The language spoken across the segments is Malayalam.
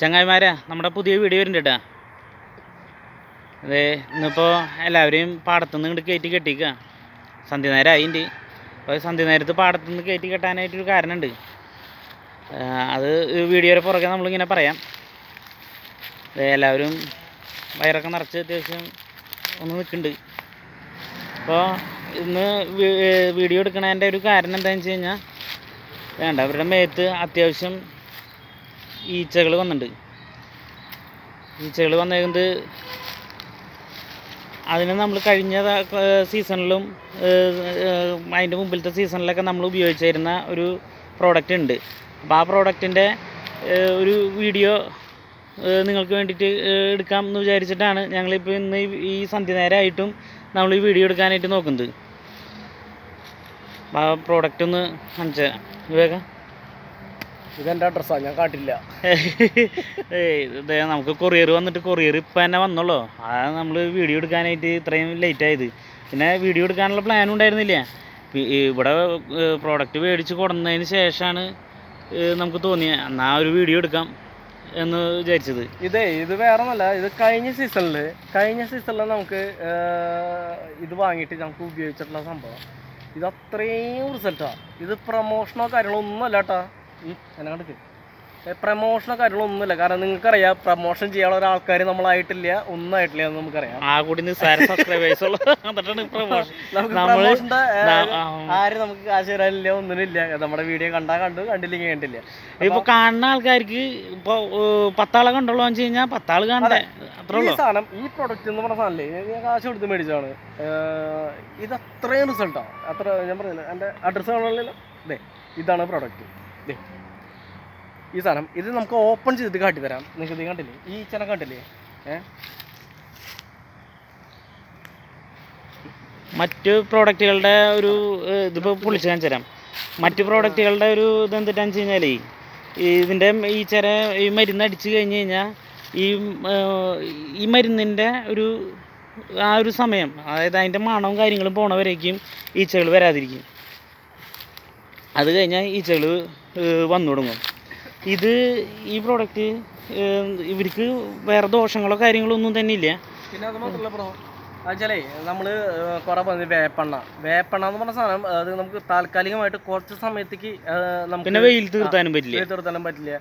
ചങ്ങായിമാരെ നമ്മുടെ പുതിയ വീഡിയോ വരുന്നുണ്ട് കേട്ടാ. അതെ ഇന്നിപ്പോൾ എല്ലാവരെയും പാടത്തുനിന്ന് ഇങ്ങോട്ട് കയറ്റി കെട്ടിക്കുക സന്ധ്യ നേരം ആയിണ്ട് അപ്പോൾ സന്ധ്യ നേരത്ത് പാടത്തുനിന്ന് കയറ്റി കെട്ടാനായിട്ടൊരു കാരണമുണ്ട് അത് വീഡിയോയുടെ പുറകെ നമ്മളിങ്ങനെ പറയാം. അതെ എല്ലാവരും വയറൊക്കെ നിറച്ച് അത്യാവശ്യം ഒന്ന് നിൽക്കുന്നുണ്ട് അപ്പോൾ ഇന്ന് വീഡിയോ എടുക്കണതിന്റെ ഒരു കാരണം എന്താണെന്ന് വെച്ച് കഴിഞ്ഞാൽ വേണ്ട അവരുടെ മേത്ത് അത്യാവശ്യം ഈച്ചകൾ വന്നിട്ടുണ്ട് ഈച്ചകൾ വന്നേക്കുന്നത് അതിന് നമ്മൾ കഴിഞ്ഞ സീസണിലും അതിന്റെ മുമ്പിലത്തെ സീസണിലൊക്കെ നമ്മൾ ഉപയോഗിച്ചിരുന്ന ഒരു പ്രോഡക്റ്റ് ഉണ്ട് അപ്പോൾ ആ പ്രോഡക്റ്റിന്റെ ഒരു വീഡിയോ നിങ്ങൾക്ക് വേണ്ടിയിട്ട് എടുക്കാം എന്ന് വിചാരിച്ചിട്ടാണ് ഞങ്ങളിപ്പോൾ ഇന്ന് ഈ- സന്ധ്യ നേരമായിട്ടും നമ്മൾ ഈ വീഡിയോ എടുക്കാനായിട്ട് നോക്കുന്നത് അപ്പോൾ ആ പ്രോഡക്റ്റ് ഒന്ന് കാണിച്ചു വിവേക? ഇതെന്റെ അഡ്രസ്സാ ഞാൻ കാട്ടില്ല. ഏയ് നമുക്ക് കൊറിയർ വന്നിട്ട് കൊറിയർ ഇപ്പം തന്നെ വന്നുള്ളൂ ആ നമ്മൾ വീഡിയോ എടുക്കാനായിട്ട് ഇത്രയും ലേറ്റ് ആയത്. പിന്നെ വീഡിയോ എടുക്കാനുള്ള പ്ലാൻ ഉണ്ടായിരുന്നില്ല? ഇവിടെ പ്രോഡക്റ്റ് മേടിച്ച് കൊടുന്നതിന് ശേഷമാണ് നമുക്ക് തോന്നിയ. എന്നാ ഒരു വീഡിയോ എടുക്കാം എന്ന് വിചാരിച്ചത്. ഇതേ ഇത് വേറെ ഒന്നല്ല ഇത് കഴിഞ്ഞ സീസണിൽ കഴിഞ്ഞ സീസണിൽ നമുക്ക് ഇത് വാങ്ങിയിട്ട് നമുക്ക് ഉപയോഗിച്ചിട്ടുള്ള സംഭവം. ഇത് അത്രയും റിസൾട്ടാണ് ഇത് പ്രൊമോഷനോ കാര്യങ്ങളോ ഒന്നുമല്ല കേട്ടാ എന്നെ കണ്ടിട്ട്. പ്രമോഷനോ കാര്യങ്ങളൊന്നുമില്ല കാരണം നിങ്ങൾക്കറിയാം പ്രമോഷൻ ചെയ്യാനുള്ള ഒരാൾക്കാർ നമ്മളായിട്ടില്ല ഒന്നായിട്ടില്ല എന്ന് നമുക്കറിയാം. ആ കൂടി സബ്സ്ക്രൈബേഴ്സ് ആരും നമുക്ക് കാശ് തരാനില്ല ഒന്നിനില്ല. നമ്മുടെ വീഡിയോ കണ്ടാ കണ്ടു കണ്ടില്ലെങ്കിൽ കണ്ടില്ല. ഇപ്പൊ കാണുന്ന ആൾക്കാർക്ക് ഇപ്പൊ പത്താളെ കണ്ടോളൂ വെച്ച് കഴിഞ്ഞാൽ പത്താൾ കാണണ്ടേ? ഈ സാധനം ഈ പ്രൊഡക്റ്റ് എന്ന് പറഞ്ഞ സാധനല്ലേ? ഞാൻ കാശ് കൊടുത്ത് മേടിച്ചാണ് ഇത് അത്രയും റിസൾട്ടാണ് അത്ര ഞാൻ പറഞ്ഞില്ല എന്റെ അഡ്രസ് കാണുന്നില്ലല്ലോ? അതെ ഇതാണ് പ്രൊഡക്റ്റ് ഈ സാധനം ഇത് നമുക്ക് ഓപ്പൺ ചെയ്തിട്ട് കാട്ടി തരാം. നിങ്ങൾക്ക് ഇത് കണ്ടില്ലേ? ഈ ചെന കണ്ടില്ലേ? ഏ? മറ്റ് പ്രോഡക്റ്റുകളുടെ ഒരു ഇതിപ്പോൾ ഇതിപ്പോ പൊളിച്ച് കാണിച്ചു തരാം. മറ്റ് പ്രോഡക്റ്റുകളുടെ ഒരു ഇത് എന്തിട്ടാന്ന് വെച്ച് കഴിഞ്ഞാലേ ഈ ഇതിന്റെ ഈ ചില ഈ മരുന്ന് അടിച്ചു കഴിഞ്ഞ് കഴിഞ്ഞാൽ ഈ ഈ മരുന്നിന്റെ ഒരു ആ ഒരു സമയം അതായത് അതിന്റെ മണവും കാര്യങ്ങളും പോണവരേക്കും ഈച്ചകൾ വരാതിരിക്കും. അത് കഴിഞ്ഞാൽ ഈച്ചകൾ വന്നു തുടങ്ങും. ഇത് ഈ പ്രോഡക്റ്റ് ഇവർക്ക് വേറെ ദോഷങ്ങളോ കാര്യങ്ങളോ ഒന്നും തന്നെ ഇല്ല. പിന്നെ അത് മാത്രമല്ല ബ്രോ വെച്ചാലേ നമ്മൾ കുറെ പറഞ്ഞു വേപ്പെണ്ണ. വേപ്പെണ്ണ എന്ന് പറഞ്ഞ സാധനം അത് നമുക്ക് താൽക്കാലികമായിട്ട് കുറച്ച് സമയത്തേക്ക് നമുക്ക് പിന്നെ വെയിൽ തീർത്താനും പറ്റില്ല. വെയിൽ തീർത്താനും പറ്റില്ല.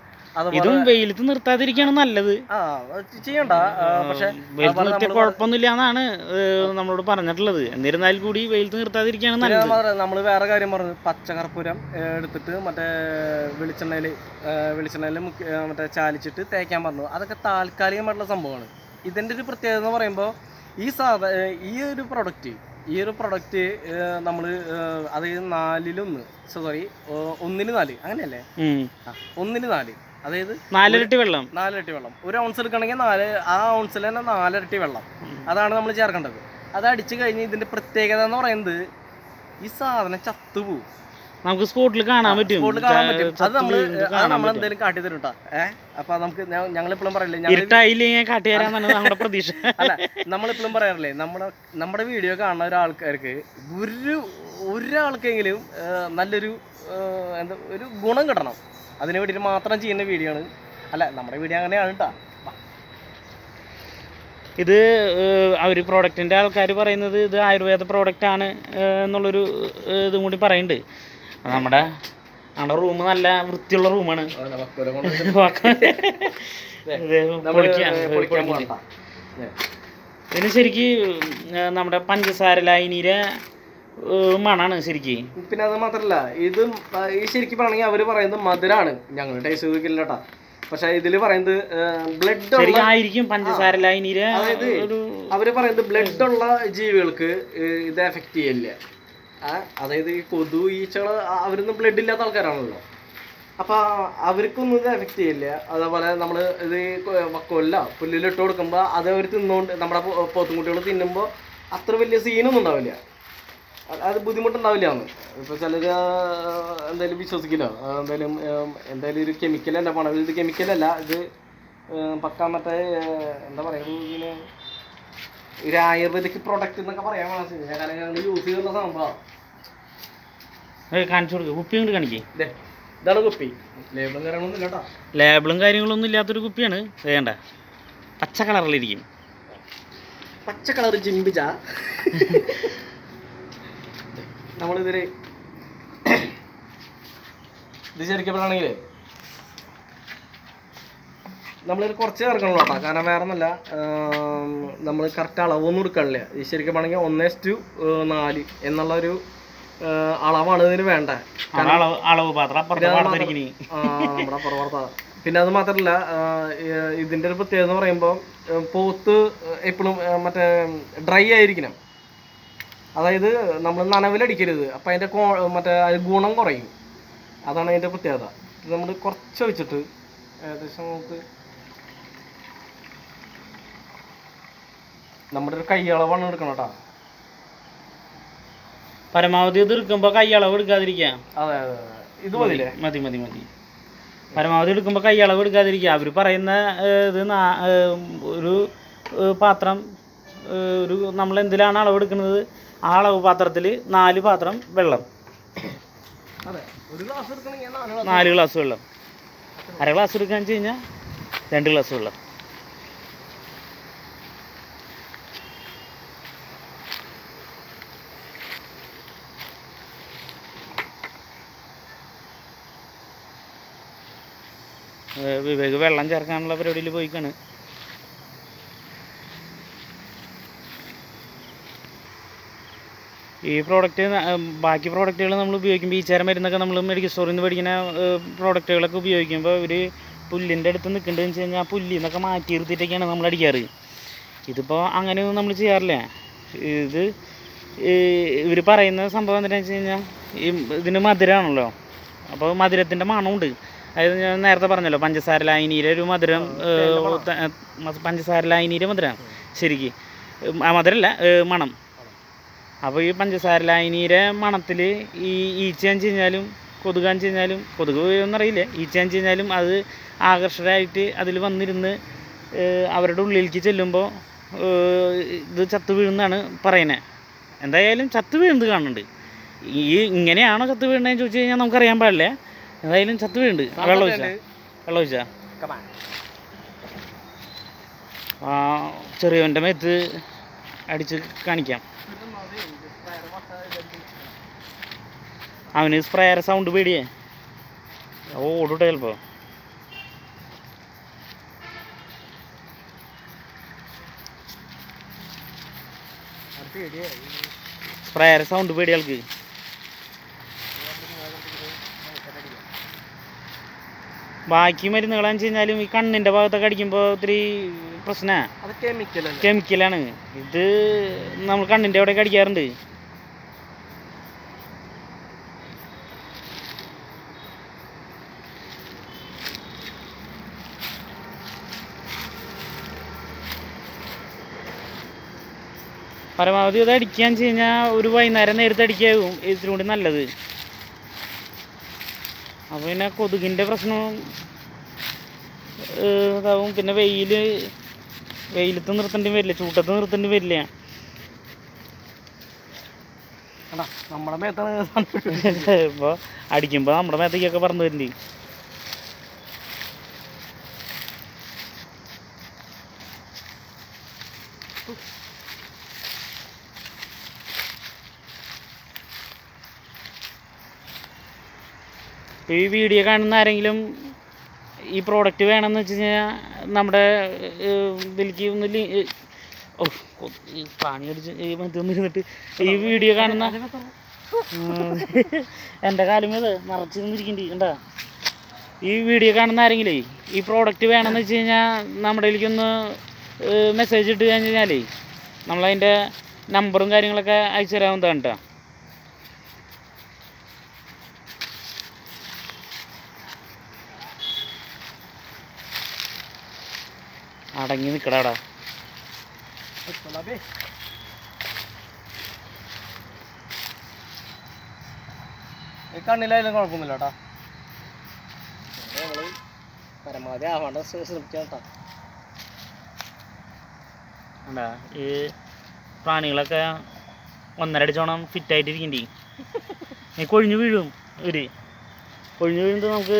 ഇതും വെയിലത്ത് നിർത്താതിരിക്കാണ് നല്ലത്. ചെയ്യണ്ട. പക്ഷെ വെയിലത്ത് നിർത്തിയ കുഴപ്പമൊന്നുമില്ല എന്നാണ് നമ്മളോട് പറഞ്ഞിട്ടുള്ളത്. എന്നിരുന്നാൽ കൂടി വെയിലത്ത് നിർത്താതിരിക്കാണ് നല്ലത്. മാത്രമല്ല നമ്മൾ വേറെ കാര്യം പറഞ്ഞു. പച്ചകർപ്പൂരം എടുത്തിട്ട് മറ്റേ വെളിച്ചെണ്ണയിൽ വെളിച്ചെണ്ണയിൽ മുക്കി മറ്റേ ചാലിച്ചിട്ട് തേക്കാൻ പറഞ്ഞു. അതൊക്കെ താൽക്കാലികമായിട്ടുള്ള സംഭവമാണ്. ഇതിന്റെ ഒരു പ്രത്യേകത എന്ന് പറയുമ്പോൾ ഈ സാധ ഈ ഒരു പ്രൊഡക്റ്റ് ഈ ഒരു പ്രൊഡക്റ്റ് നമ്മൾ അത് നാലിലൊന്ന് സോറി ഒന്നിന് നാല് അങ്ങനെയല്ലേ? ഒന്നിന് നാല്. അതായത് നാലിരട്ടി വെള്ളം. നാലിരട്ടി വെള്ളം. ഒരു ഔൺസ് എടുക്കണമെങ്കിൽ നാല് ആ ഔൺസിൽ തന്നെ നാലിരട്ടി വെള്ളം. അതാണ് നമ്മൾ ചേർക്കേണ്ടത്. അത് അടിച്ചു കഴിഞ്ഞ് ഇതിന്റെ പ്രത്യേകത എന്ന് പറയുന്നത് ഈ സാധനം ചത്തുപോകും നമുക്ക് സ്പോട്ടിൽ കാണാൻ പറ്റും. സ്പോട്ടിൽ കാണാൻ പറ്റും. അത് നമ്മൾ നമ്മൾ എന്തെങ്കിലും കാട്ടി തരും കേട്ടോ ഏഹ് അപ്പൊ നമുക്ക് ഞങ്ങൾ എപ്പോഴും പറയില്ലേ ഞങ്ങൾ കാട്ടി നമ്മുടെ പ്രതീക്ഷ. അല്ല നമ്മളിപ്പോഴും പറയാറില്ലേ നമ്മുടെ നമ്മുടെ വീഡിയോ കാണുന്ന ഒരാൾക്കാർക്ക് ഒരു ഒരാൾക്കെങ്കിലും നല്ലൊരു എന്താ ഒരു ഗുണം കിട്ടണം. അതിന് വേണ്ടിയിട്ട് മാത്രം ചെയ്യുന്ന വീഡിയോ ആണ്. അല്ല നമ്മുടെ വീഡിയോ അങ്ങനെയാണ് കേട്ടോ ഇത് അവർ പ്രോഡക്റ്റിന്റെ ആൾക്കാർ പറയുന്നത് ഇത് ആയുർവേദ പ്രോഡക്റ്റ് ആണ് ഏഹ്, എന്നുള്ളൊരു ഇതും കൂടി പറയുന്നുണ്ട്. നമ്മുടെ നമ്മുടെ റൂം നല്ല വൃത്തിയുള്ള റൂമാണ് ഇതിന് ശരിക്ക് നമ്മുടെ പഞ്ചസാര ലൈനിയുടെ മണാണ് ശരിക്ക്. പിന്നെ അത് മാത്രല്ല ഇത് ഈ ശരിക്കും പറയണെങ്കിൽ അവർ പറയുന്നത് മധുരാണ്. ഞങ്ങൾ ടേസ്റ്റ് കേട്ടാ പക്ഷെ ഇതിൽ പറയുന്നത് ബ്ലഡ് ശരിക്കും പഞ്ചസാര അതായത് അവർ പറയുന്നത് ബ്ലഡ് ഉള്ള ജീവികൾക്ക് ഇത് എഫക്റ്റ് ചെയ്യില്ല. അതായത് ഈ കൊതു ഈച്ചകൾ അവരൊന്നും ബ്ലഡ് ഇല്ലാത്ത ആൾക്കാരാണല്ലോ. അപ്പൊ അവർക്കൊന്നും ഇത് എഫക്റ്റ് ചെയ്യില്ല. അതേപോലെ നമ്മൾ ഇത് കൊല്ല പുല്ലിലിട്ട് കൊടുക്കുമ്പോൾ അത് അവർ തിന്നുകൊണ്ട് നമ്മുടെ പോത്തുംകുട്ടികൾ തിന്നുമ്പോൾ അത്ര വലിയ സീനൊന്നും ഉണ്ടാവില്ല. അത് ബുദ്ധിമുട്ടുണ്ടാവില്ല എന്ന് ഇപ്പൊ ചിലർ എന്തായാലും വിശ്വസിക്കില്ല. എന്തായാലും എന്തായാലും ഒരു കെമിക്കൽ അല്ല പണം ഇത് കെമിക്കൽ അല്ല. ഇത് പക്കാ മറ്റേ എന്താ പറയുക ഇതിന്? ഒരു ആയുർവേദിക് പ്രൊഡക്റ്റ് എന്നൊക്കെ പറയാൻ മനസ്സിലായി കാരണം ഞങ്ങൾ യൂസ് ചെയ്യുന്ന സംഭവം. കാണിച്ചു കൊടുക്കുക കുപ്പി കൊണ്ട് കാണിക്കേ. ഇതാണ് കുപ്പി. ലേബിളും കാര്യങ്ങളൊന്നും ഇല്ല കേട്ടോ. ലേബിളും കാര്യങ്ങളൊന്നും ഇല്ലാത്തൊരു കുപ്പിയാണ്. വേണ്ട പച്ച കളറിലിരിക്കും. പച്ച കളർ ജിമ്പിജ നമ്മളിതൊരു ഇത് ശരിക്കും നമ്മളിത് കുറച്ച് ചേർക്കണല്ലോ കേട്ടോ. കാരണം വേറെ ഒന്നല്ല നമ്മൾ കറക്റ്റ് അളവൊന്നും എടുക്കണില്ല ഈ ശരിക്കും ഒന്നേ ടു നാല് എന്നുള്ളൊരു അളവാണ് ഇതിന് വേണ്ട പിന്നെ അത് മാത്രമല്ല ആ, ഇതിന്റെ ഒരു പ്രത്യേകത എന്ന് പറയുമ്പോൾ പോത്ത് എപ്പോഴും മറ്റേ ഡ്രൈ ആയിരിക്കണം. അതായത് നമ്മൾ നനവിലടിക്കരുത്. അപ്പം അതിന്റെ കോ മറ്റേ ഗുണം കുറയും. അതാണ് അതിന്റെ പ്രത്യേകത. ഇത് നമ്മൾ കുറച്ച് വെച്ചിട്ട് ഏകദേശം നമുക്ക് നമ്മുടെ ഒരു കൈയളവാണ് എടുക്കണം കേട്ടോ പരമാവധി ഇത് എടുക്കുമ്പോൾ കൈ അളവ് എടുക്കാതിരിക്കാം? അതെ അതെ ഇത് മതിയില്ലേ മതി മതി മതി പരമാവധി എടുക്കുമ്പോൾ കൈ അളവ് എടുക്കാതിരിക്കുക അവർ പറയുന്ന ഇത് ഒരു പാത്രം ഒരു നമ്മൾ എന്തിലാണ് അളവ് എടുക്കുന്നത് ആ അളവ് പാത്രത്തിൽ നാല് പാത്രം വെള്ളം. നാല് ഗ്ലാസ് വെള്ളം. അര ഗ്ലാസ് എടുക്കാന്ന് വെച്ച് കഴിഞ്ഞാൽ രണ്ട് ഗ്ലാസ് വെള്ളം. വിവേക് വെള്ളം ചേർക്കാനുള്ള പരിപാടിയിൽ പോയിക്കാണ്. ഈ പ്രോഡക്റ്റ് ബാക്കി പ്രോഡക്റ്റുകൾ നമ്മൾ ഉപയോഗിക്കുമ്പോൾ ഈ ചേരം മരുന്നൊക്കെ നമ്മൾ മെഡിക്കൽ സ്റ്റോറിൽ നിന്ന് മേടിക്കുന്ന പ്രോഡക്റ്റുകളൊക്കെ ഉപയോഗിക്കുമ്പോൾ ഒരു പുല്ലിന്റെ അടുത്ത് നിൽക്കേണ്ടതെന്ന് വെച്ച് കഴിഞ്ഞാൽ ആ പുല്ലിൽ നിന്നൊക്കെ മാറ്റി നിർത്തിയിട്ടൊക്കെയാണ് നമ്മൾ അടിക്കാറ്. ഇതിപ്പോൾ അങ്ങനെയൊന്നും നമ്മൾ ചെയ്യാറില്ല. ഇത് ഇവർ പറയുന്ന സംഭവം എന്താണെന്ന് വെച്ച് കഴിഞ്ഞാൽ ഈ ഇതിന് മധുരമാണല്ലോ അപ്പോൾ മധുരത്തിന്റെ മണമുണ്ട്. അതായത് ഞാൻ നേരത്തെ പറഞ്ഞല്ലോ പഞ്ചസാര ലായനിയിലെ ഒരു മധുരം പഞ്ചസാര ലായനിയിലെ മധുരമാണ് ശരിക്ക്. ആ മധുരമല്ല മണം. അപ്പോൾ ഈ പഞ്ചസാര ലായനീരെ മണത്തിൽ ഈ ഈച്ചയാന്ന് കഴിഞ്ഞാലും കൊതുകാന്ന് കഴിഞ്ഞാലും കൊതുക് എന്നറിയില്ല ഈച്ചയാന്ന് കഴിഞ്ഞാലും അത് ആകർഷകരായിട്ട് അതിൽ വന്നിരുന്ന് അവരുടെ ഉള്ളിലേക്ക് ചെല്ലുമ്പോൾ ഇത് ചത്തു വീഴുന്നാണ് പറയുന്നത് എന്തായാലും ചത്തു വീഴുന്നത് കാണുന്നുണ്ട്. ഈ ഇങ്ങനെയാണോ ചത്തു വീഴുന്നതെന്ന് ചോദിച്ചു കഴിഞ്ഞാൽ നമുക്കറിയാൻ പാടില്ല. എന്തായാലും ചത്തു വീഴുന്നുണ്ട്. വെള്ളം ഒഴിച്ചാ. വെള്ളം ഒഴിച്ചാ. ആ ചെറിയവന്റെ മേത്ത് അടിച്ച് കാണിക്കാം. അവന് സ്പ്രേയർ സൗണ്ട് പേടിയേ. ഓടൂട്ടെ ചിലപ്പോൾ സ്പ്രേയർ സൗണ്ട് പേടി ആൾക്ക്. ബാക്കി മരുന്നുകളാന്ന് വെച്ച് കഴിഞ്ഞാലും ഈ കണ്ണിന്റെ ഭാഗത്തൊക്കെ അടിക്കുമ്പോൾ ഒത്തിരി പ്രശ്നമാണ് കെമിക്കലാണ് ഇത് നമ്മൾ കണ്ണിന്റെ അവിടെ അടിക്കാറുണ്ട്. പരമാവധി അത് അടിക്കാന്ന് വെച്ച് കഴിഞ്ഞാൽ ഒരു വൈകുന്നേരം നേരത്തെ അടിക്കാവും. ഇച്ചിരി കൂടി നല്ലത്. അപ്പോൾ പിന്നെ കൊതുകിന്റെ പ്രശ്നവും ഇതാവും. പിന്നെ വെയിൽ വെയിലത്ത് നിർത്തേണ്ടി വരില്ല. ചൂട്ടത്ത് നിർത്തേണ്ടി വരില്ല. നമ്മുടെ മേത്താണ് ഇപ്പോൾ അടിക്കുമ്പോൾ നമ്മുടെ മേത്തേക്കൊക്കെ പറന്ന് വരുന്നുണ്ട് ഈ വീഡിയോ കാണുന്ന ആരെങ്കിലും ഈ പ്രോഡക്റ്റ് വേണമെന്ന് വെച്ച് കഴിഞ്ഞാൽ നമ്മുടെ ഇതിലേക്ക് ഒന്ന് ഓ പാണി അടിച്ച് ഇരുന്നിട്ട് ഈ വീഡിയോ കാണുന്ന. എന്റെ കാലും ഇത് നിറച്ച് നിന്നിരിക്കുന്നുണ്ട് കണ്ടാ ഈ വീഡിയോ കാണുന്ന ആരെങ്കിലേ ഈ പ്രോഡക്റ്റ് വേണമെന്ന് വെച്ച് കഴിഞ്ഞാൽ നമ്മുടെ ഒന്ന് മെസ്സേജ് ഇട്ട് കഴിഞ്ഞ് കഴിഞ്ഞാലേ നമ്മളതിന്റെ നമ്പറും കാര്യങ്ങളൊക്കെ അയച്ചു തരാവുന്നതാണ് കേട്ടോ അടങ്ങി നിൽക്കടാടാ കണ്ണിലായാലും കുഴപ്പമൊന്നുമില്ല കേട്ടോ നമ്മൾ പരമാവധി ആവാണ്ട് ശ്ര- ശ്രമിക്കാം കേട്ടോ കണ്ടാ ഈ പ്രാണികളൊക്കെ ഒന്നരടിച്ചോണം ഫിറ്റായിട്ടിരിക്കണ്ടേ നീ കൊഴിഞ്ഞു വീഴും ഇവർ ഒഴിഞ്ഞു വീഴുന്നത് നമുക്ക്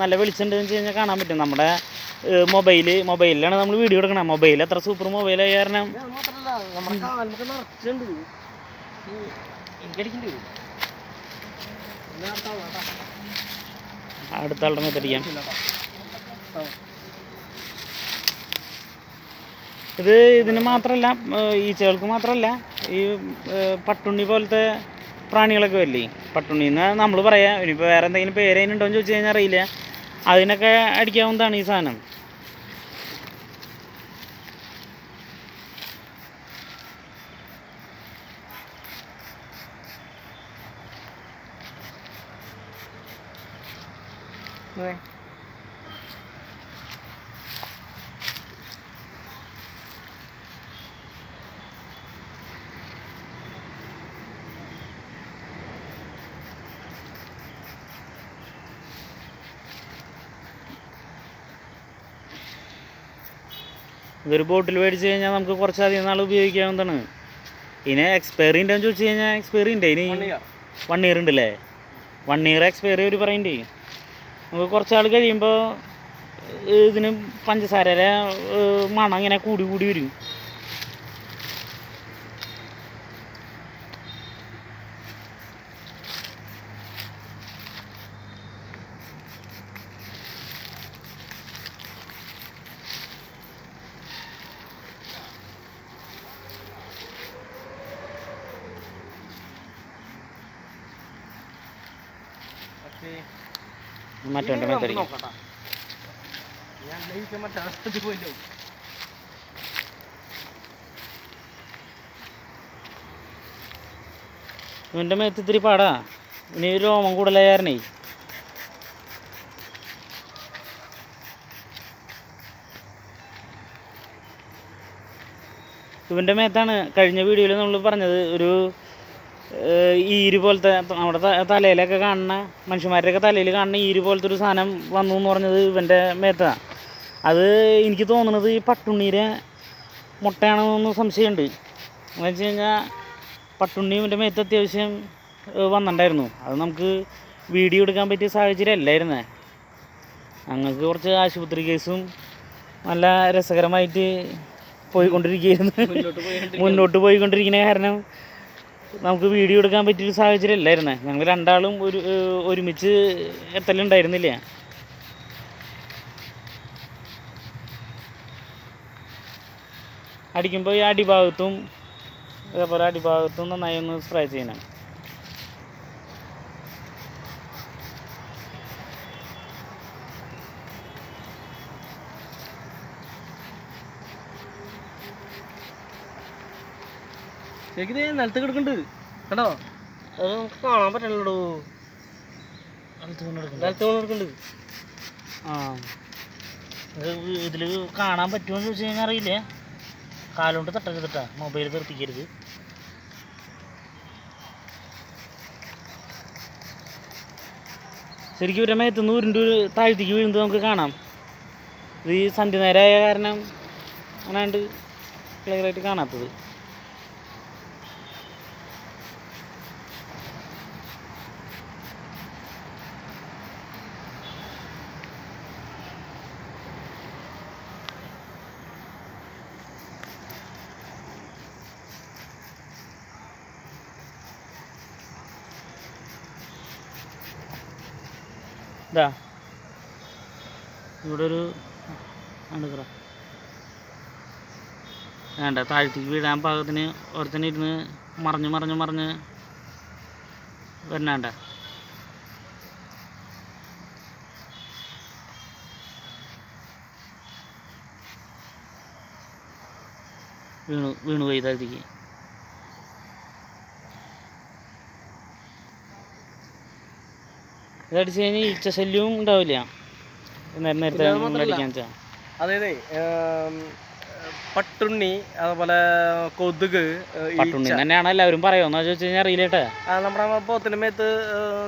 നല്ല വെളിച്ചമുണ്ടെന്ന് വെച്ച് കഴിഞ്ഞാൽ കാണാൻ പറ്റും. നമ്മുടെ മൊബൈൽ മൊബൈലിലാണ് നമ്മൾ വീഡിയോ എടുക്കണം. മൊബൈൽ അത്ര സൂപ്പർ മൊബൈലായ കാരണം. അടുത്ത ആളുടെ മേത്തടിക്കാം ഇത് ഇതിന് മാത്രമല്ല ഈച്ചകൾക്ക് മാത്രമല്ല ഈ പട്ടുണ്ണി പോലത്തെ പ്രാണികളൊക്കെ വരില്ലേ? പട്ടുണ്ണി എന്ന് നമ്മൾ പറയാം ഇനിയിപ്പോൾ വേറെ എന്തെങ്കിലും പേര് അതിനുണ്ടോ എന്ന് ചോദിച്ചു കഴിഞ്ഞാൽ അറിയില്ല. അതിനൊക്കെ അടിക്കാവുന്നതാണ് ഈ സാധനം. ഇതൊരു ബോട്ടിൽ മേടിച്ച് കഴിഞ്ഞാൽ നമുക്ക് കുറച്ചധികം നാൾ ഉപയോഗിക്കാവുന്നതാണ്. ഇനി എക്സ്പയറി ഉണ്ടോയെന്ന് ചോദിച്ചു കഴിഞ്ഞാൽ എക്സ്പയറി ഉണ്ട്. ഇനി വൺ ഇയർ ഉണ്ടല്ലേ? വൺ ഇയർ എക്സ്പയറി ഒരു പറയണ്ടേ? നമുക്ക് കുറച്ച് നാൾ കഴിയുമ്പോൾ ഇതിന് പഞ്ചസാരയുടെ മണം ഇങ്ങനെ കൂടി കൂടി വരും. മറ്റേ മെത്തടി ഇവന്റെ മേത്ത് ഇത്തിരി പാടാ. ഇനി രോമം കൂടുതലായ കാരണേ. ഇവന്റെ മേത്താണ് കഴിഞ്ഞ വീഡിയോയിൽ നമ്മൾ പറഞ്ഞത് ഒരു ഏർ, ഈര് പോലത്തെ നമ്മുടെ തലയിലൊക്കെ കാണുന്ന മനുഷ്യന്മാരുടെയൊക്കെ തലയിൽ കാണുന്ന ഈര് പോലത്തെ ഒരു സാധനം വന്നു എന്ന് പറഞ്ഞത് ഇവന്റെ മേത്താണ്. അത് എനിക്ക് തോന്നുന്നത് ഈ പട്ടുണ്ണീരെ മുട്ടയാണെന്നൊന്ന് സംശയമുണ്ട്. എന്ന് വെച്ച് കഴിഞ്ഞാൽ പട്ടുണ്ണി ഇവന്റെ മേത്ത് അത്യാവശ്യം വന്നിട്ടുണ്ടായിരുന്നു. അത് നമുക്ക് വീഡിയോ എടുക്കാൻ പറ്റിയ സാഹചര്യം അല്ലായിരുന്നേ അങ്ങക്ക് കുറച്ച് ആശുപത്രി കേസും നല്ല രസകരമായിട്ട് പോയിക്കൊണ്ടിരിക്കുകയായിരുന്നു. മുന്നോട്ട് പോയിക്കൊണ്ടിരിക്കുന്ന കാരണം നമുക്ക് വീഡിയോ എടുക്കാൻ പറ്റിയൊരു സാഹചര്യം അല്ലായിരുന്നേ? ഞങ്ങൾ രണ്ടാളും ഒരു ഒരുമിച്ച് എത്തലുണ്ടായിരുന്നില്ല? അടിക്കുമ്പോൾ ഈ അടിഭാഗത്തും അതേപോലെ അടിഭാഗത്തും നന്നായി ഒന്ന് സ്പ്രേ ചെയ്യണം. ശരിക്കും നിലത്ത് കിടക്കുന്നുണ്ട് കണ്ടോ? അത് നമുക്ക് കാണാൻ പറ്റണല്ലോ നിലത്ത് കിടക്കുന്നുണ്ട് ആ. ഇതിൽ കാണാൻ പറ്റുമോ എന്ന് ചോദിച്ചു കഴിഞ്ഞാൽ അറിയില്ല. കാലുകൊണ്ട് തട്ടരുതിട്ടാ മൊബൈൽ തെറിപ്പിക്കരുത് ശരിക്കും ഒരു മേത്തുനിന്ന് ഉരുണ്ട് താഴ്ത്തിക്ക് വീഴുന്നത് നമുക്ക് കാണാം. ഇത് ഈ സന്ധ്യ നേരമായ കാരണം അങ്ങനാണ്ട് ക്ലിയറായിട്ട് കാണാത്തത്. ഇതാ. ഇവിടെ ഒരു വേണ്ട താഴ്ത്തിക്ക് വീഴാൻ പാകത്തിന് ഒരുത്തന്നെ ഇരുന്ന് മറിഞ്ഞ് മറിഞ്ഞ് മറിഞ്ഞ് വരണേണ്ട വീണു വീണു പോയി താഴ്ത്തിക്ക്. ഇതടിച്ച് കഴിഞ്ഞാൽ ഈച്ച ശല്യവും ഉണ്ടാവില്ല. നേരം നേരത്തെ. അടിക്കാൻ അതായത് പട്ടുണ്ണി അതുപോലെ കൊതുക് പട്ടുണ്ണി തന്നെയാണ് എല്ലാവരും പറയുമെന്ന് ചോദിച്ചു കഴിഞ്ഞാൽ അറിയില്ലേട്ടെ നമ്മുടെ പോത്തിന്റെ മേത്ത്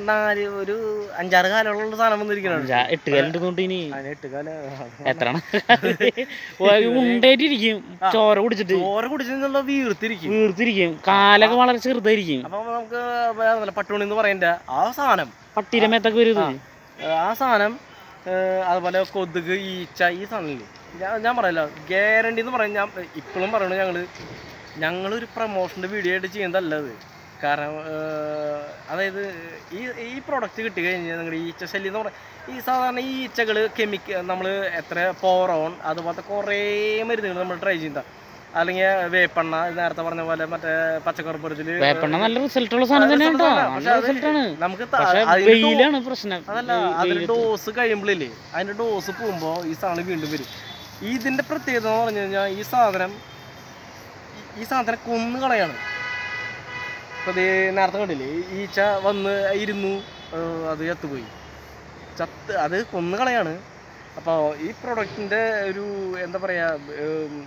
നാല് ഒരു അഞ്ചാറ് കാലമുള്ള സാധനം വന്നിരിക്കണം എട്ട് കാലുണ്ട് കൊണ്ട് ഇനി. എട്ട് കാല. എത്ര ഉണ്ടായിട്ടിരിക്കും ചോര കുടിച്ചിട്ട്. ചോര കുടിച്ചിട്ടുള്ള വീർത്തിരിക്കും. വീർത്തിരിക്കും. കാലൊക്കെ വളരെ ചെറുതായിരിക്കും. അപ്പൊ നമുക്ക് പട്ടുണ്ണി എന്ന് പറയണ്ട. ആ സാധനം. പട്ടിയുടെ മേത്തൊക്കെ ആ സാധനം അതുപോലെ കൊതുക് ഈച്ച ഈ സാധനമില്ലേ? ഞാൻ ഞാൻ പറയല്ലോ ഗ്യാരണ്ടി എന്ന് പറയാൻ ഞാൻ ഇപ്പോഴും പറയണു ഞങ്ങൾ. ഞങ്ങളൊരു പ്രൊമോഷന്റെ വീഡിയോ ആയിട്ട് ചെയ്യുന്നതല്ല അത്. കാരണം അതായത് ഈ ഈ പ്രോഡക്റ്റ് കിട്ടി കഴിഞ്ഞാൽ നിങ്ങളുടെ ഈച്ച ശല്യം എന്ന് പറയാം ഈ സാധാരണ ഈ ഈച്ചകൾ കെമിക്കൽ നമ്മൾ എത്ര പോറോൺ അതുപോലത്തെ കുറേ മരുന്നുകൾ നമ്മൾ ട്രൈ ചെയ്യുന്ന അല്ലെങ്കിൽ വേപ്പെണ്ണ നേരത്തെ പറഞ്ഞ പോലെ മറ്റേ പച്ചക്കറിപ്പുറത്തിൽ വേപ്പെണ്ണ നല്ല റിസൾട്ട് ഉള്ള സാധനം തന്നെ കേട്ടോ. നല്ല റിസൾട്ടാണ് നമുക്ക് വെയിലാണ് പ്രശ്നം. അതല്ല അതിന്. ഡോസ് കഴിയുമ്പോഴില്ലേ അതിന്റെ ഡോസ് പോകുമ്പോ ഈ സാധനം വീണ്ടും വരും. ഇതിന്റെ പ്രത്യേകത എന്ന് പറഞ്ഞു കഴിഞ്ഞാൽ ഈ സാധനം ഈ- സാധനം കൊന്നു കളയാണ്. ഇപ്പൊ നേരത്തെ കണ്ടില്ലേ ഈച്ച വന്ന് ഇരുന്നു അത് ചത്തുപോയി. ചത്ത് അത് കൊന്നു കളയാണ്. അപ്പോൾ ഈ പ്രൊഡക്റ്റിന്റെ ഒരു എന്താ പറയുക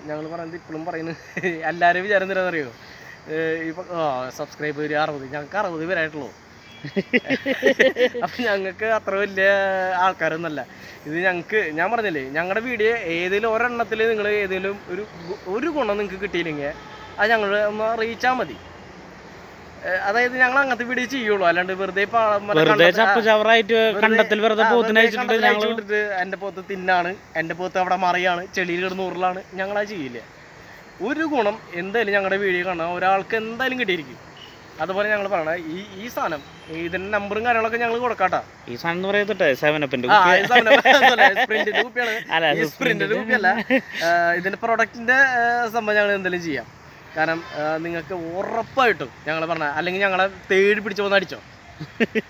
ഞങ്ങൾ പറയുന്നത് ഇപ്പോഴും പറയുന്നത് എല്ലാവരും വിചാരം തരാന്നറിയോ? ഇപ്പം സബ്സ്ക്രൈബ് ഒരു അറുപത് ഞങ്ങൾക്ക് അറുപത് പേരായിട്ടുള്ളൂ അപ്പം ഞങ്ങൾക്ക് അത്ര വലിയ ആൾക്കാരൊന്നുമല്ല. ഇത് ഞങ്ങൾക്ക് ഞാൻ പറഞ്ഞില്ലേ ഞങ്ങളുടെ വീഡിയോ ഏതെങ്കിലും ഒരെണ്ണത്തിൽ നിങ്ങൾ ഏതെങ്കിലും ഒരു ഒരു ഗുണം നിങ്ങൾക്ക് കിട്ടിയില്ലെങ്കിൽ അത് ഞങ്ങൾ ഒന്ന് അറിയിച്ചാൽ മതി. അതായത് ഞങ്ങൾ അങ്ങനത്തെ വീഡിയോ ചെയ്യുള്ളൂ. അല്ലാണ്ട് വെറുതെ വെറുതെ കണ്ടത്തിൽ- ചപ്പ് ചവറായിട്ട് കണ്ടത്തിൽ വെറുതെ ആ, ഞങ്ങൾ എന്റെ പോത്ത് തിന്നാണ്. എന്റെ പോത്ത് അവിടെ മറിയാണ്. ചെളിയിൽ കിടന്ന് ഉരുളാണ്. ഞങ്ങളാ ചെയ്യില്ല. ഒരു ഗുണം എന്തായാലും ഞങ്ങളുടെ വീഡിയോ കാണാൻ ഒരാൾക്ക് എന്തായാലും കിട്ടിയിരിക്കും. അതുപോലെ ഞങ്ങൾ പറയണ ഈ ഈ സാധനം ഇതിന്റെ നമ്പറും കാര്യങ്ങളൊക്കെ ഞങ്ങൾ കൊടുക്കാട്ടാ. ഈ സാധനം എന്ന് പറയത്തിട്ടെ സെവനപ്പിന്റെ കുപ്പിയാണ് സ്പ്രിന്റിന്റെ കുപ്പിയല്ല ഇതിന്റെ പ്രൊഡക്റ്റിന്റെ സംഭവം ഞങ്ങൾ എന്തെങ്കിലും ചെയ്യാം. കാരണം നിങ്ങൾക്ക് ഉറപ്പായിട്ടും ഞങ്ങൾ പറഞ്ഞ അല്ലെങ്കിൽ ഞങ്ങളെ തേടി പിടിച്ചു വന്ന് അടിച്ചോ.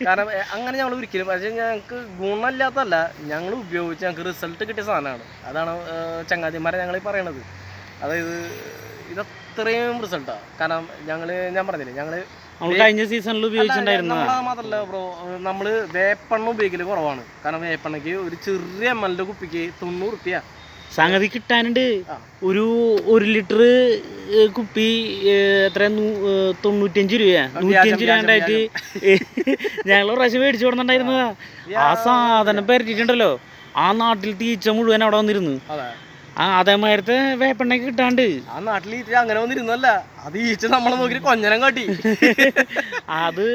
കാരണം അങ്ങനെ ഞങ്ങൾ ഒരിക്കലും പക്ഷേ ഞങ്ങൾക്ക് ഗുണമില്ലാത്തതല്ല ഞങ്ങൾ ഉപയോഗിച്ച് ഞങ്ങൾക്ക് റിസൾട്ട് കിട്ടിയ സാധനമാണ്. അതാണ് ചങ്ങാതിമാരെ ഞങ്ങൾ ഈ പറയണത്. അതായത് ഇതത്രയും റിസൾട്ടാണ് കാരണം ഞങ്ങൾ ഞാൻ പറഞ്ഞില്ലേ ഞങ്ങൾ കഴിഞ്ഞ സീസണിൽ ഉപയോഗിച്ചിട്ടുണ്ടായിരുന്നു മാത്രമല്ല മാത്രല്ല ബ്രോ നമ്മൾ വേപ്പെണ്ണ ഉപയോഗിക്കൽ കുറവാണ്. കാരണം വേപ്പെണ്ണയ്ക്ക് ഒരു ചെറിയ എം എൽ കുപ്പിക്ക് തൊണ്ണൂറ് റുപ്യ. സംഗതി കിട്ടാനുണ്ട്. ഒരു ഒരു ലിറ്റർ കുപ്പി എത്ര? തൊണ്ണൂറ്റഞ്ച് രൂപയാ. നൂറ്റിയഞ്ച് രൂപ രൂപയായിട്ട് ഞങ്ങൾ പ്രാവശ്യം മേടിച്ചു കൊടുത്തിട്ടുണ്ടായിരുന്നതാ. ആ സാധനം പരട്ടിട്ടുണ്ടല്ലോ ആ നാട്ടിൽ തീച്ച മുഴുവൻ അവിടെ വന്നിരുന്നു. ആ അതേമാരത്തെ വേപ്പെണ്ണയൊക്കെ കിട്ടാണ്ട്. ആ നാട്ടിൽ ഈറ്റ അങ്ങനെ വന്നിരുന്നല്ല അത് ഈച്ച നമ്മളെ നോക്കി കൊഞ്ഞനം കാട്ടി. അത്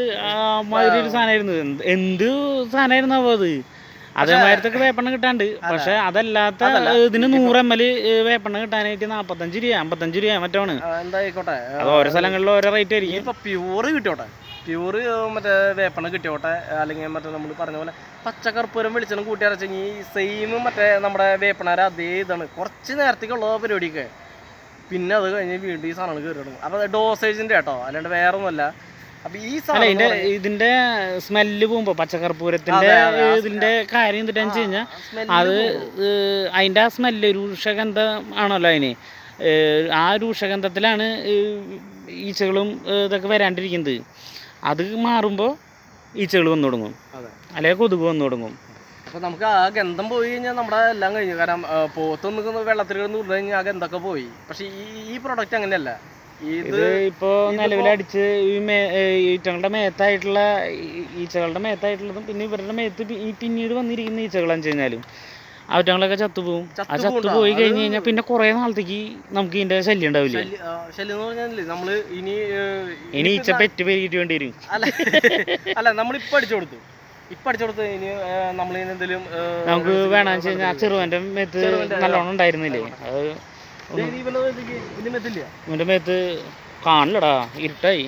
മാതിരി ഒരു സാധനമായിരുന്നു. എന്ത് എന്ത് സാധനമായിരുന്നു അപ്പോൾ അത്? അതേമാതിരത്തൊക്കെ വേപ്പെണ്ണ കിട്ടാണ്ട്. പക്ഷെ അതല്ലാത്ത അതല്ല. ഇതിന് നൂറ് എം എൽ വേപ്പെണ്ണ കിട്ടാനായിട്ട് നാപ്പത്തഞ്ച് രൂപ അമ്പത്തഞ്ച് രൂപ മറ്റാണ് എന്തായിക്കോട്ടെ. അത് ഓരോ സ്ഥലങ്ങളിലും ഓരോ റേറ്റ് ആയിരിക്കും. ഇപ്പൊ പ്യൂറ് കിട്ടിയോട്ടെ? പ്യൂറ് മറ്റേ വേപ്പെണ്ണ കിട്ടിയോട്ടെ? അല്ലെങ്കിൽ മറ്റേ നമ്മൾ പറഞ്ഞ പോലെ പച്ചക്കർപ്പൂരം വെളിച്ചെണ്ണം കൂട്ടി അരച്ചെങ്കിൽ സെയിം മറ്റേ നമ്മുടെ വേപ്പണാര അതേ ഇതാണ്. കുറച്ച് നേരത്തേക്കുള്ള പരിപാടിയൊക്കെ. പിന്നെ അത് കഴിഞ്ഞ് വീണ്ടും ഈ സാധനങ്ങൾ കയറി തുടങ്ങും അപ്പോൾ ഡോസേജിന്റെ കേട്ടോ അല്ലാണ്ട് വേറെ ഒന്നുമല്ല അല്ല ഇതിന്റെ സ്മെല്ല് പോകുമ്പോ പച്ചക്കർപ്പൂരത്തിന്റെ ഇതിന്റെ കാര്യം എന്തിട്ടാന്ന് വെച്ച് കഴിഞ്ഞാൽ അത് അതിന്റെ ആ സ്മെല്ല് രൂക്ഷഗന്ധം ആണല്ലോ അതിന്. ആ രൂക്ഷഗന്ധത്തിലാണ് ഈച്ചകളും ഇതൊക്കെ വരാണ്ടിരിക്കുന്നത്. അത് മാറുമ്പോൾ ഈച്ചകൾ വന്നു തുടങ്ങും. അല്ലെങ്കിൽ കൊതുക് വന്നു തുടങ്ങും. അപ്പൊ നമുക്ക് ആ ഗന്ധം പോയി കഴിഞ്ഞാൽ നമ്മുടെ എല്ലാം കഴിഞ്ഞു. കാരണം പോത്ത് നിൽക്കുന്ന വെള്ളത്തിൽ കിടന്ന് കഴിഞ്ഞാൽ ആ ഗന്ധമൊക്കെ പോയി. പക്ഷെ ഈ ഈ പ്രോഡക്റ്റ് അങ്ങനെയല്ല. ഇത് ഇപ്പോ നിലവിലടിച്ച് ഈ മേ ഏഹ്, ഈച്ചകളുടെ മേത്തായിട്ടുള്ള ഈച്ചകളുടെ മേത്തായിട്ടുള്ളതും പിന്നെ ഇവരുടെ മേത്ത് ഈ പിന്നീട് വന്നിരിക്കുന്ന ഈച്ചകളെന്ന് വെച്ച് കഴിഞ്ഞാലും അവറ്റങ്ങളൊക്കെ ചത്തുപോകും ആ ചത്തുപോയി. കഴിഞ്ഞ് കഴിഞ്ഞാൽ പിന്നെ കുറെ നാളത്തേക്ക് നമുക്ക് ഇതിന്റെ ശല്യം ഉണ്ടാവില്ല? ശല്യം ഇനി ഇനി ഈച്ച പെറ്റ് പെരുകിട്ട് വേണ്ടി വരും അല്ല നമ്മൾ നമ്മളിപ്പോൾ അടിച്ചു കൊടുത്തു. ഇപ്പൊ അടിച്ചു കൊടുത്ത് ഇനി നമ്മൾ എന്തെങ്കിലും നമുക്ക് വേണമെന്ന് വെച്ച് കഴിഞ്ഞാൽ ആ ചെറുവന്റെ മേത്ത് ചെറുവന്റെ നല്ലോണം ഉണ്ടായിരുന്നില്ലേ? അത് ഇവന്റെ മേത്ത് കാണില്ലടാ ഇരുട്ടായി.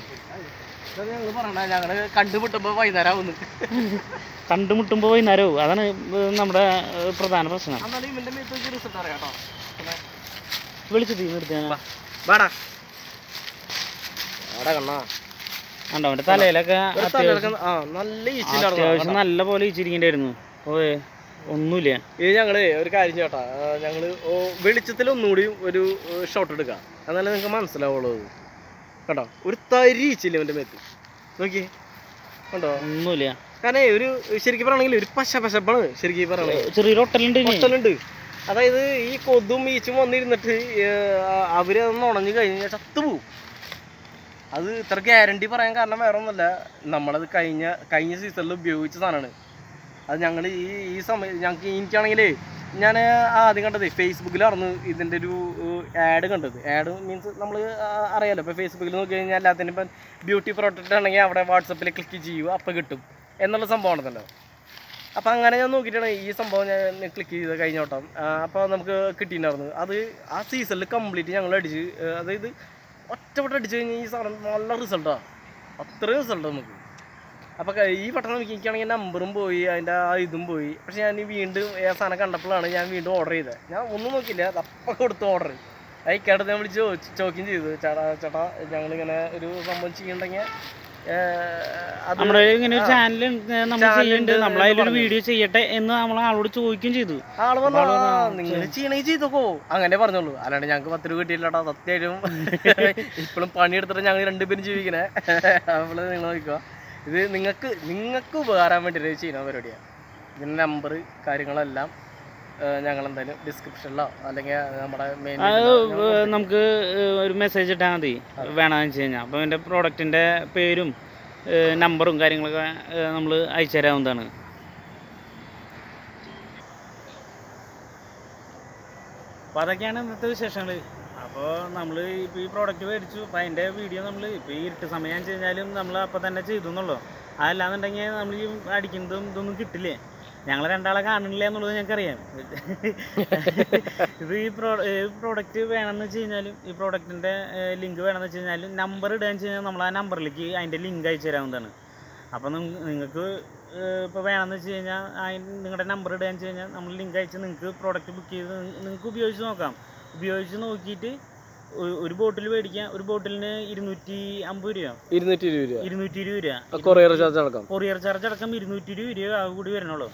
കണ്ടുമുട്ടുമ്പോ വൈകുന്നേരം കണ്ടുമുട്ടുമ്പോ വൈകുന്നേരവും അതാണ് നമ്മുടെ പ്രധാന പ്രശ്നം. വിളിച്ചിട്ട് അവന്റെ തലയിലൊക്കെ അത്യാവശ്യം. നല്ല പോലെ ഈച്ചിരിക്കണ്ടായിരുന്നു ഓയ്. ഒന്നുമില്ല. ഇത് ഞങ്ങൾ ഒരു കാര്യം ചേട്ടാ ഞങ്ങൾ വെളിച്ചത്തിൽ ഒന്നുകൂടി ഒരു ഷോട്ട് എടുക്കാം. എന്നാലേ നിങ്ങൾക്ക് മനസ്സിലാവുള്ളൂ. കണ്ടോ? കേട്ടോ ഒരു തരി ഈച്ചില്ല അവന്റെ മേത്ത്. നോക്കി കണ്ടോ? ഒന്നുമില്ല. കാരണം ഒരു ശരിക്കും പറയണെങ്കിൽ ഒരു പശ പശപ്പാണ് ശരിക്കും പറയണെങ്കിൽ ചെറിയൊരു ഒട്ടലുണ്ട് ഒട്ടലുണ്ട്. അതായത് ഈ കൊതും ഈച്ചും വന്നിരുന്നിട്ട് ഏർ, അവർ അതൊന്ന് ഉണഞ്ഞു കഴിഞ്ഞാൽ ചത്തുപോകും അത് ഇത്ര ഗ്യാരണ്ടി പറയാൻ കാരണം വേറെ ഒന്നുമല്ല നമ്മളത് കഴിഞ്ഞ കഴിഞ്ഞ സീസണിൽ ഉപയോഗിച്ച സാധനമാണ്. അത് ഞങ്ങൾ ഈ ഈ സമയം ഞങ്ങൾക്ക് എനിക്കാണെങ്കിലേ ഞാൻ ആദ്യം കണ്ടത് ഫേസ്ബുക്കിലായിരുന്നു ഇതിന്റെ ഒരു ആഡ് കണ്ടത്. ആഡ് മീൻസ് നമ്മൾ അറിയാലോ. ഇപ്പോൾ ഫേസ്ബുക്കിൽ നോക്കി കഴിഞ്ഞാൽ എല്ലാത്തിനും ഇപ്പം ബ്യൂട്ടി പ്രോഡക്റ്റ് ആണെങ്കിൽ അവിടെ വാട്സപ്പിൽ ക്ലിക്ക് ചെയ്യുക അപ്പം കിട്ടും. എന്നുള്ള സംഭവമാണെന്നല്ലോ അപ്പോൾ അങ്ങനെ ഞാൻ നോക്കിയിട്ടാണ് ഈ സംഭവം ഞാൻ ക്ലിക്ക് ചെയ്ത് കഴിഞ്ഞ വട്ടം. അപ്പോൾ നമുക്ക് കിട്ടിയിട്ടുണ്ടായിരുന്നു അത് ആ സീസണിൽ കംപ്ലീറ്റ് ഞങ്ങൾ അടിച്ച് അതായത് ഒറ്റവട്ടം അടിച്ച് കഴിഞ്ഞാൽ ഈ സാധനം നല്ല റിസൾട്ടാണ് അത്രയും റിസൾട്ട് നമുക്ക്. അപ്പോൾ ഈ പട്ടണം എനിക്കാണെങ്കിൽ നമ്പറും പോയി അതിന്റെ ആ ഇതും പോയി. പക്ഷെ ഞാൻ വീണ്ടും ആ സാധനം കണ്ടപ്പോഴാണ് ഞാൻ വീണ്ടും ഓർഡർ ചെയ്തത് ഞാൻ ഒന്നും നോക്കില്ല അപ്പം കൊടുത്തു ഓർഡർ അയക്കാട് ഞാൻ വിളിച്ച് ചോദ്യം ചെയ്തു. ചേട്ടാ ചേട്ടാ ഞങ്ങളിങ്ങനെ ഒരു സംഭവം ചെയ്യണ്ടെങ്കിൽ നമ്മുടെ ഇങ്ങനെ ഒരു ചാനൽ നമ്മൾ channel ചെയ്യുന്നുണ്ട്. ഉണ്ട് നമ്മൾ അതിലൊരു വീഡിയോ ചെയ്യട്ടെ എന്ന് നമ്മൾ ആളോട് ചോദിക്കുകയും ചെയ്തു. ആൾ പറഞ്ഞു നിങ്ങൾ ചെയ്യണമെങ്കിൽ ചെയ്തോക്കോ. അങ്ങനെ പറഞ്ഞോളൂ. അല്ലാണ്ട് ഞങ്ങൾക്ക് പത്ത് രൂപ കിട്ടിയില്ലടാ സത്യമായിട്ടും ഇപ്പോഴും പണിയെടുത്തിട്ട് ഞങ്ങൾ രണ്ടുപേരും ജീവിക്കണേ. അപ്പോൾ നിങ്ങൾ നോക്കുക ഇത് നിങ്ങൾക്ക് നിങ്ങൾക്ക് ഉപകാരം വേണ്ടിയിട്ട് ചെയ്യുന്ന പരിപാടിയാണ് ഇതിന്റെ നമ്പർ കാര്യങ്ങളെല്ലാം ഞങ്ങൾ എന്തായാലും ഡിസ്ക്രിപ്ഷനിലോ അല്ലെങ്കിൽ നമ്മുടെ മെയിൻ നമുക്ക് ഒരു മെസ്സേജ് ഇട്ടാൽ മതി വേണമെന്ന് വെച്ച് കഴിഞ്ഞാൽ അപ്പോൾ എന്റെ പ്രോഡക്റ്റിന്റെ പേരും നമ്പറും കാര്യങ്ങളൊക്കെ നമ്മൾ അയച്ചു തരാവുന്നതാണ്. അപ്പോൾ അതൊക്കെയാണ് ഇന്നത്തെ വിശേഷങ്ങൾ അപ്പോൾ നമ്മൾ ഇപ്പോൾ ഈ പ്രോഡക്റ്റ് മേടിച്ചു. അപ്പോൾ അതിന്റെ വീഡിയോ നമ്മൾ ഇപ്പോൾ ഈ ഇരുട്ട് സമയം വെച്ച് കഴിഞ്ഞാലും നമ്മൾ അപ്പോൾ തന്നെ ചെയ്തു എന്നുള്ളൂ. അതല്ലാന്നുണ്ടെങ്കിൽ നമ്മൾ ഈ അടിക്കുന്നതും ഇതൊന്നും കിട്ടില്ലേ? ഞങ്ങൾ രണ്ടാളെ കാണുന്നില്ല എന്നുള്ളത് ഞങ്ങൾക്കറിയാം. ഇത് ഈ പ്രോ പ്രോഡക്റ്റ് വേണമെന്ന് വെച്ച് കഴിഞ്ഞാലും ഈ പ്രോഡക്റ്റിന്റെ ലിങ്ക് വേണമെന്ന് വെച്ച് കഴിഞ്ഞാലും നമ്പർ ഇടുകയെന്ന് വെച്ച് കഴിഞ്ഞാൽ നമ്മൾ ആ നമ്പറിലേക്ക് അതിന്റെ ലിങ്ക് അയച്ചു തരാവുന്നതാണ്. അപ്പം നിങ്ങൾക്ക് ഇപ്പോൾ വേണമെന്ന് വെച്ച് കഴിഞ്ഞാൽ നിങ്ങളുടെ നമ്പർ ഇടുകയെന്ന് വെച്ച് കഴിഞ്ഞാൽ നമ്മൾ ലിങ്ക് അയച്ച് നിങ്ങൾക്ക് പ്രോഡക്റ്റ് ബുക്ക് ചെയ്ത് നിങ്ങൾക്ക് ഉപയോഗിച്ച് നോക്കാം. ഉപയോഗിച്ച് നോക്കിയിട്ട് ഒരു ബോട്ടിൽ മേടിക്കാം ഒരു ബോട്ടിലിന് ഇരുന്നൂറ്റി അമ്പത് രൂപ. ഇരുന്നൂറ്റി ഇരുപത് രൂപ. ഇരുന്നൂറ്റി ഇരുപത് രൂപ കൊറിയർ ചാർജ് അടക്കം. കൊറിയർ ചാർജ് അടക്കം ഇരുന്നൂറ്റി ഇരുപത് രൂപ കൂടി വരണുള്ളൂ.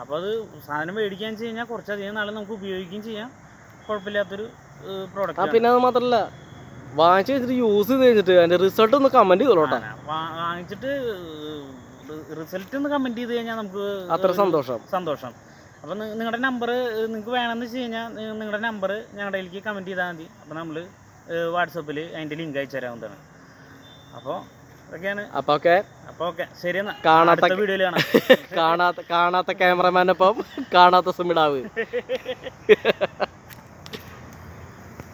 അപ്പോൾ അത് സാധനം മേടിക്കാൻ വെച്ച് കഴിഞ്ഞാൽ കുറച്ചധികം നാളെ നമുക്ക് ഉപയോഗിക്കുകയും ചെയ്യാം. കുഴപ്പമില്ലാത്തൊരു പ്രോഡക്റ്റ് പിന്നെ അത് മാത്രമല്ല വാങ്ങിച്ചു വെച്ചിട്ട് യൂസ് ചെയ്ത് കഴിഞ്ഞിട്ട് അതിന്റെ റിസൾട്ട് ഒന്ന് കമന്റ് ചെയ്തോളൂട്ടാ വാങ്ങിച്ചിട്ട് റിസൾട്ട് ഒന്ന് കമന്റ് ചെയ്ത് കഴിഞ്ഞാൽ നമുക്ക് അത്ര സന്തോഷം. സന്തോഷം. അപ്പോൾ നിങ്ങളുടെ നമ്പർ നിങ്ങൾക്ക് വേണമെന്ന് വെച്ച് കഴിഞ്ഞാൽ നിങ്ങളുടെ നമ്പർ ഞങ്ങളുടെ കയ്യിലേക്ക് കമന്റ് ചെയ്താൽ മതി. അപ്പോൾ നമ്മൾ വാട്സപ്പിൽ അതിന്റെ ലിങ്ക് അയച്ചു തരാവുന്നതാണ് അപ്പോൾ അതൊക്കെയാണ് അപ്പൊ ഓക്കെ. അപ്പോൾ ഓക്കെ. ശരി എന്നാൽ കാണാത്ത വീഡിയോയിൽ കാണാം. കാണാത്ത കാണാത്ത ക്യാമറമാനൊപ്പം കാണാത്ത സുമിടാവ്.